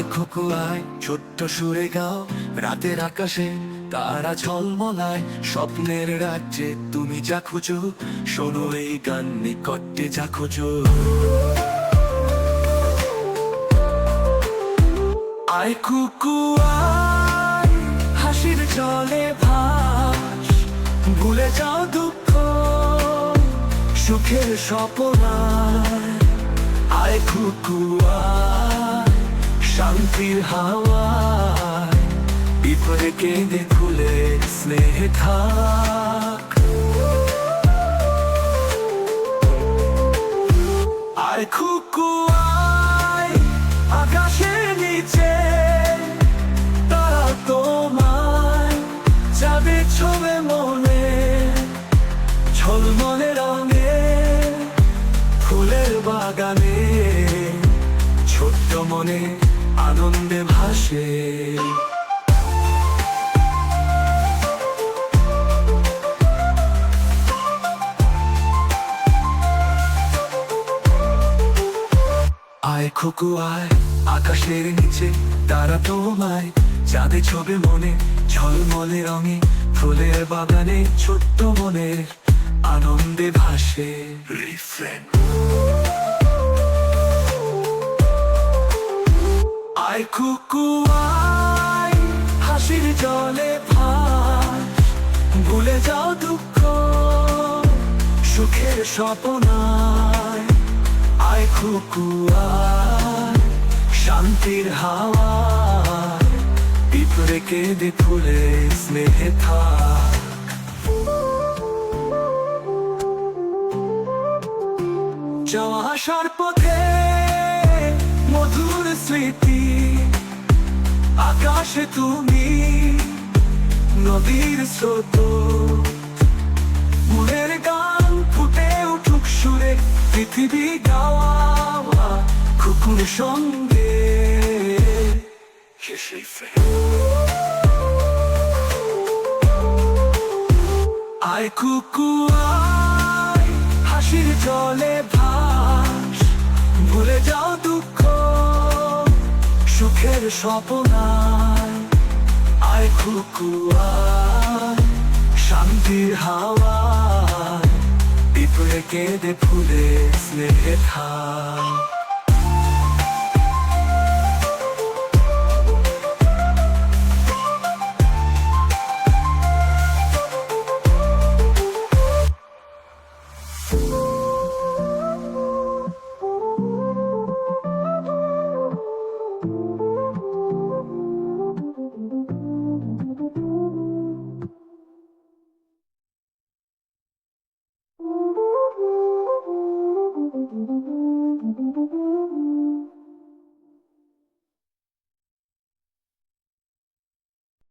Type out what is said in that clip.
আয় খোকো আয় ছোট্ট সুরে গাও। রাতের আকাশে তারা ঝলমলায়, স্বপ্নের রাজ্যে তুমি যা খুঁজো, শোনো এই গান নিকটে যা খুঁজো। আয় কুকু হাসির জলে ভাস, ভুলে যাও দুঃখ, সুখের স্বপনায় আয় কুকু আয় শান্তির হাওয়ায় বিপরে কেঁদে ফুলে স্নেহে থাক। কুকু আয় আকাশের নিচে, তারা যাবে ছবে মনে ফুলের বাগানে, ছোট্ট মনে আনন্দে ভাসে। আয় খুকু, আয় আকাশের নিচে, তারা তোমায়। চাঁদে ছবে মনে, ঝলমলে রঙে, ফুলের বাগানে ছোট্ট মনের আনন্দে ভাসে। রিফ্রেন্ড আয় কুকু আয় হাসির জলে ভাস ভুলে যাও দুঃখ, সুখের স্বপনায়। আয় কুকু আয় শান্তির হাওয়ায় পিঁপড়ে কেঁদে ফুলে স্নেহে থাক। যাওয়া আসার পথে মধুর স্মৃতি আকাশে তুমি, নদীর স্রোত মনের গান ফুটে উঠুক সুরে, পৃথিবী গাওয়া খুকুর সঙ্গে। আয় কুকু, আয়, হাসির জলে ভাস, ভুলে যাও সুখের স্বপনায় আয় খুকুয়ায় শান্তির হাওয়ায় পিঁপড়ে কেঁদে ফুলে স্নেহে থাক